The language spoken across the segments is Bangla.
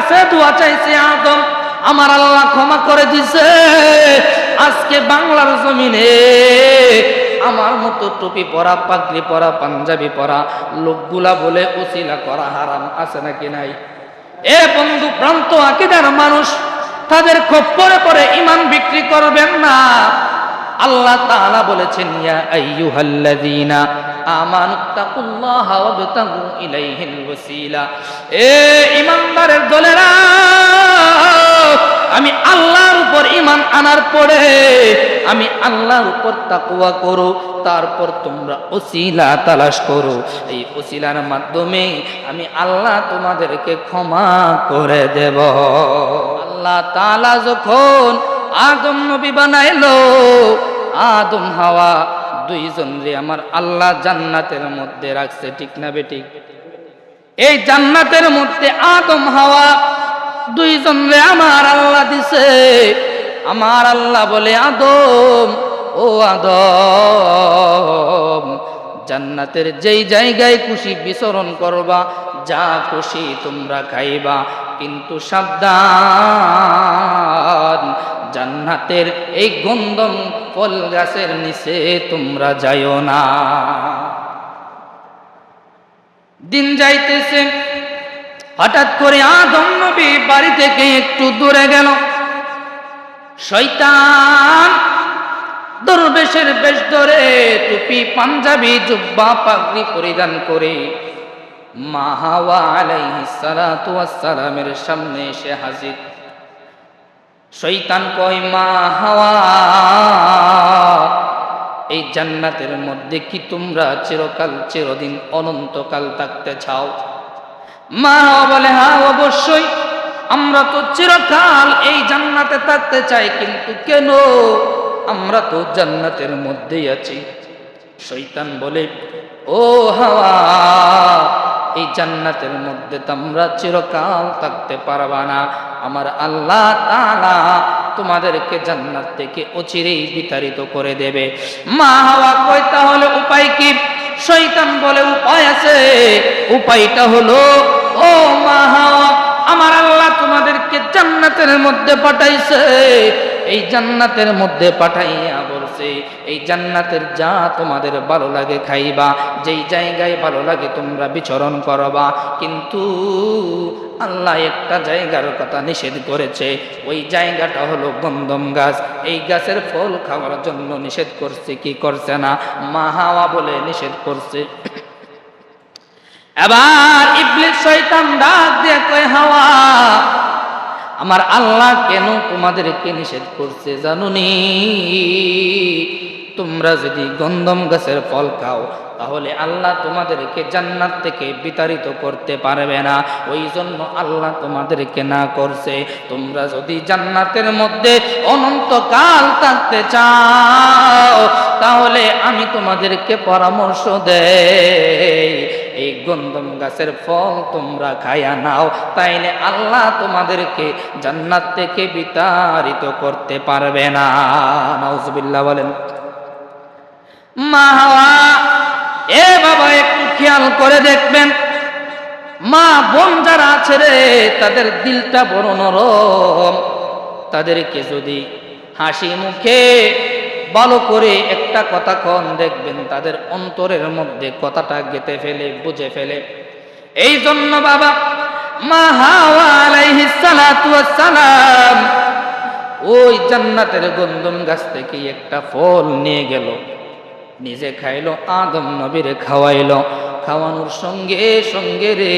কাছে দোয়া চাইছে আদম। আমার আল্লাহ ক্ষমা করে দিছে। আজকে বাংলার জমিনে আমার মতো টুপি পরা, পাগড়ি পরা, পাঞ্জাবি পরা লোকগুলা বলে উসিলা করা হারাম আছে নাকি নাই? এ বন্ধু প্রান্ত আকিদার মানুষ, তাদের খোপ খপ্পরে পরে ইমান বিক্রি করবেন না। আল্লাহ তাআলা বলেছেন, ইয়া আইয়ুহাল্লাযীনা আমানুত্তাকুল্লাহা ওয়াবতাগু ইলাইহিল ওয়াসিলা। এ ঈমানদারের দলেরা, আমি আল্লাহর উপর ঈমান আনার পরে আমি আল্লাহর উপর তাকওয়া করো, তারপর তোমরা ওসিলা তালাশ করো। এই ওসিলার মাধ্যমে আমি আল্লাহ তোমাদেরকে ক্ষমা করে দেব। আল্লাহ তাআলা যখন আদম নবী বানাইলো। আদম, হাওয়া দুইজন রে আমার আল্লাহ জান্নাতের মধ্যে রাখছে, ঠিক না বেঠিক এই জান্নাতের মধ্যে আদম, হাওয়া দুইজন রে আমার আল্লাহ দিছে। আমার আল্লাহ বলে, আদম, ও আদম, জান্নাতের যেই জায়গায় খুশি বিচরণ করবা, যা খুশি তোমরা খাইবা, কিন্তু সাবধান জান্নাতের এই গন্ধম ফল গাছের নিচে তোমরা যাইও না। দিন যাইতেছে, হঠাৎ করে আদম নবী বাড়ি থেকে একটু দূরে গেল। শয়তান দরবেশের বেশ ধরে টুপি, পাঞ্জাবি, জুব্বা, পাগড়ি পরিধান করে মা হাওয়া আলাইহিস সালাতু সালামের সামনে এসে হাজির শৈতান কয়, মা হাওয়া, এই জান্নাতের মধ্যে কি তোমরা চিরকাল, চিরদিন অনন্তকাল থাকতে চাও? মা হাওয়া বলে হ্যাঁ অবশ্যই। আমরা তো চিরকাল এই জান্নাতে থাকতে চাই, কিন্তু কেন? আমরা তো জান্নাতের মধ্যেই আছি। শৈতান বলে, ও হাওয়া এই জান্নাতের মধ্যে তোমরা চিরকাল থাকতে পারবা না। আমার আল্লাহ তাআলা তোমাদেরকে জান্নাত থেকে অচিরেই বিতাড়িত করে দেবে। মা হাওয়া কই তাহলে উপায় কি? শৈতান বলে উপায় আছে। উপায়টা হলো, ও মা হাওয়া, আমার আল্লাহ তোমাদেরকে জান্নাতের মধ্যে পাঠাইছে। এই জান্নাতের মধ্যে পাঠাইয়া বলছে এই জান্নাতের যা তোমাদের ভালো লাগে খাইবা, যেই জায়গায় ভালো লাগে তোমরা বিচরণ করবা। কিন্তু আল্লাহ একটা জায়গার কথা নিষেধ করেছে, ওই জায়গাটা হলো গন্ধম গাছ। এই গাছের ফল খাওয়ার জন্য নিষেধ করছে, কি করছে না? মা হাওয়া বলে নিষেধ করছে। এবার ইবলিস শয়তান ডাক দিয়ে কয়, হাওয়া আমার আল্লাহ কেন তোমাদেরকে নিষেধ করছে জানুনি? তোমরা যদি গন্ধম গাছের ফল খাও, তাহলে আল্লাহ তোমাদেরকে জান্নাত থেকে বিতাড়িত করতে পারবে না। ওই জন্য আল্লাহ তোমাদেরকে না করছে। তোমরা যদি জান্নাতের মধ্যে অনন্তকাল থাকতে চাও, তাহলে আমি তোমাদেরকে পরামর্শ দেই। এই গন্ধম গাছের ফল তোমরা খায়া নাও, তাইলে আল্লাহ তোমাদেরকে জান্নাত থেকে বিতাড়িত করতে পারবে না। নাউজুবিল্লাহ বলেন, মা হাওয়া, এ বাবা একটু খেয়াল করে দেখবেন, মা বোন যারা আছে রে, তাদের দিলটা বড় নরম, তাদেরকে যদি হাসি মুখে ভালো করে একটা কথা কন, দেখবেন তাদের অন্তরের মধ্যে কথাটা গেতে ফেলে, বুঝে ফেলে। এই জন্য বাবা, মা সালাম ওই জান্নাতের গন্ধম গাছ থেকে একটা ফল নিয়ে গেল। নিজে খাইলো, আদম নবীরে খাওয়াইল। খাওয়ানোর সঙ্গে সঙ্গে রে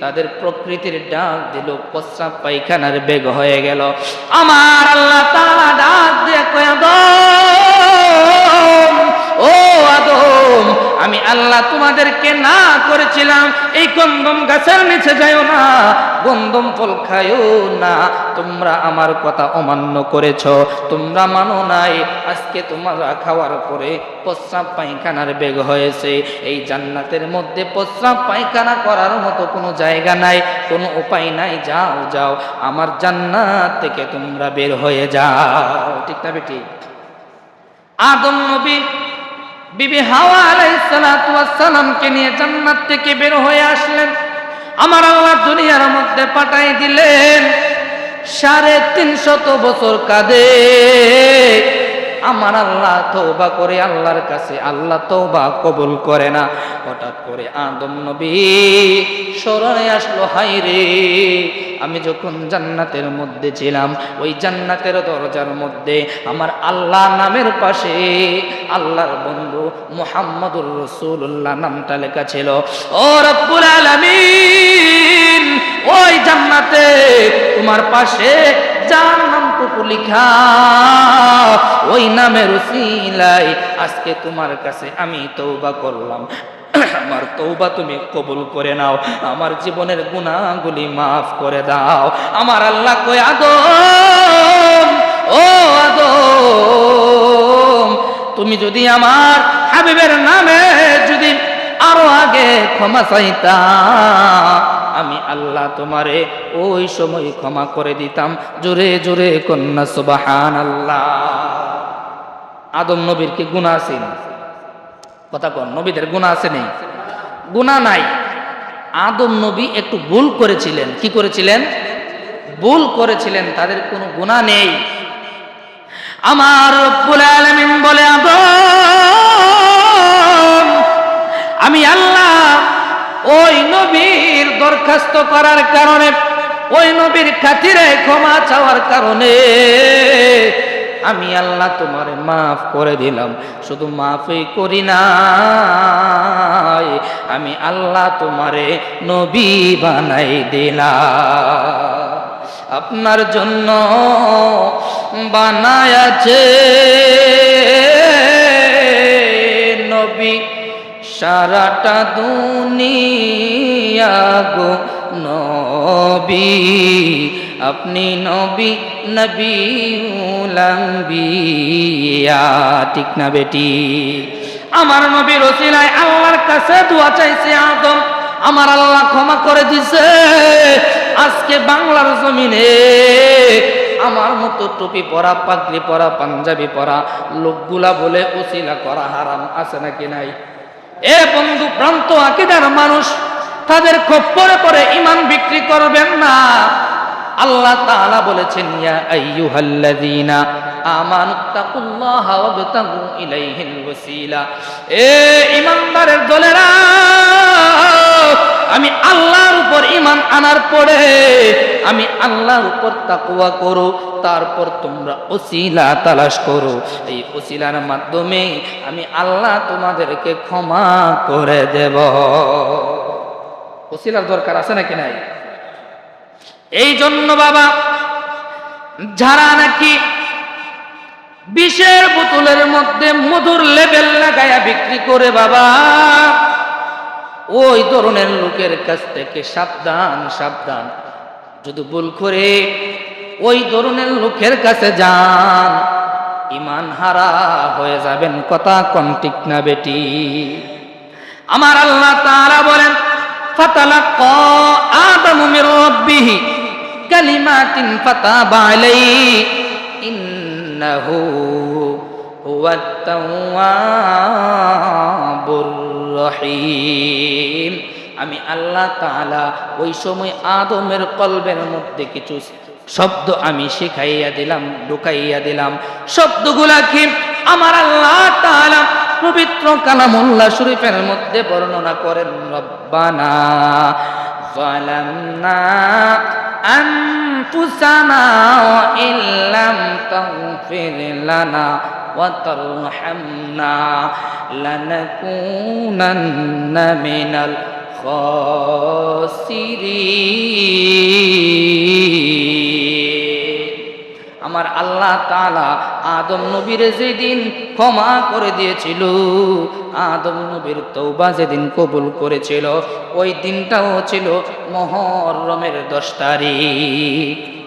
তাদের প্রকৃতির ডাক দিল প্রস্রাব পায়খানার বেগ হয়ে গেল। আমার আল্লাহ তাআলা ডাক দিয়ে কয় আমি আল্লাহ তোমাদেরকে না করেছিলাম, এই গন্দম গাছের নিচে যাইও না গন্দম ফল খাইও না। তোমরা আমার কথা অমান্য করেছ, তোমরা মানো নাই, আজকে তোমরা খাওয়ার পরে প্রস্রাব পায়খানার বেগ হয়েছে। এই জান্নাতের মধ্যে প্রস্রাব পায়খানা করার মতো কোনো জায়গা নাই, কোনো উপায় নাই, যাও যাও, আমার জান্নাত থেকে তোমরা বের হয়ে যাও। ঠিক না বেটি? আদম নবী বিবি হাওয়া আলাইহিস সালাতু ওয়াস সালামকে নিয়ে জান্নাত থেকে বের হয়ে আসলেন। আমার আল্লাহ দুনিয়ার মধ্যে পাঠাই দিলেন, সাড়ে তিনশত বছর কাঁদে। আমার আল্লাহ তৌবা করে আল্লাহর কাছে আল্লাহ তৌবা কবুল করে না। হঠাৎ করে আদম নবী স্মরণে আসলো হাই রে, আমি যখন জান্নাতের মধ্যে ছিলাম, ওই জান্নাতের দরজার মধ্যে আমার আল্লাহ নামের পাশে আল্লাহর বন্ধু মুহাম্মদুর রসুল্লাহ নামটা লেখা ছিল। ও রব্বুল আলামিন, ওই জান্নাতে তোমার পাশে যার নামটুকু লিখা, ওই নামের উসিলাই আজকে তোমার কাছে আমি তৌবা করলাম। আমার তৌবা তুমি কবুল করে নাও, আমার জীবনের গুণাগুলি মাফ করে দাও। আমার আল্লাহ কই আদম, ও আদম, তুমি যদি আমার হাবিবের নামে যদি আরও আগে ক্ষমা চাইতা আমি আল্লাহ তোমারে ওই সময় ক্ষমা করে দিতাম। জোরে জোরে কন্যা সুবাহান আল্লাহ আদম নবীর কি গুণা আছে? কথা কন, নবীদের গুণা আছে নেই? গুণা নাই। আদম নবী একটু ভুল করেছিলেন। কি করেছিলেন? ভুল করেছিলেন, তাদের কোনো গুণা নেই। আমার বলে আমি আল্লাহ ওই নবীর দরখাস্ত করার কারণে ওই নবীর খাতিরে ক্ষমা চাওয়ার কারণে আমি আল্লাহ তোমারে মাফ করে দিলাম। শুধু মাফই করি না আমি আল্লাহ তোমারে নবী বানাই দিলাম। আপনার জন্য বানায় আছে নবী সারাটা দুনিয়া গো নবী। আপনি নবী নবী উলাম্বিয়া ঠিক না বেটি? আমার নবী রসিলায় আল্লাহর কাছে দোয়া চাইছে আদম। আমার আল্লাহ ক্ষমা করে দিছে। আজকে বাংলার জমিনে আমার মতো টুপি পরা, পাগড়ি পরা, পাঞ্জাবি পরা লোকগুলা বলে উসিলা করা হারাম আছে নাকি নাই? এ বন্ধু প্রান্ত আকিদার মানুষ, তাদের খপ্পরে পরে ইমান বিক্রি করবেন না। আল্লাহ তাআলা বলেছেন, ইয়া আইয়ুহাল্লাযীনা আমানুত্তাকুল্লাহা ওয়াবতাগু ইলাইহিল ওয়াসিলা। এ ইমানদারের দলেরা আমি আল্লাহর উপর ইমান আনার পরে আমি আল্লাহর উপর তাকুয়া করো, তারপর তোমরা ওসিলা তালাশ করো। এই ওসিলার মাধ্যমে আমি আল্লাহ তোমাদেরকে ক্ষমা করে দেব। ওসিলার দরকার আছে নাকি নাই? এই জন্য বাবা, যারা নাকি বিষের বোতলের মধ্যে মধুর লেবেল লাগায়া বিক্রি করে বাবা ওই ধরনের লোকের কাছ থেকে সাবধান সাবধান। যদি ভুল করে ওই ধরনের লোকের কাছে যান ইমান হারা হয়ে যাবেন, কথা কন ঠিক না বেটি। আমার আল্লাহ তারা বলেন, ফাতালাক্কা আদামু মির রাব্বিহি কালিমাতিন ফাতাবা আলাইহি, ইন্নাহু হুয়াত তাওয়াবুর রহিম। আমি আল্লাহ তাআলা ওই সময় আদমের কলবের মধ্যে কিছু শব্দ আমি শিখাইয়া দিলাম ঢুকাইয়া দিলাম শব্দগুলা কি আমার আল্লাহ তাআলা পবিত্র কালামুল্লাহ শরীফের মধ্যে বর্ণনা করেন রব্বানা ظلمنا أنفسنا وإن لم تغفر لنا وترحمنا لنكونن من الخاسرين আমার আল্লাহ তালা আদম নবীর যেদিন ক্ষমা করে দিয়েছিল, আদম নবীর তৌবা যেদিন কবুল করেছিল, ওই দিনটাও ছিল মহরমের দশ তারিখ।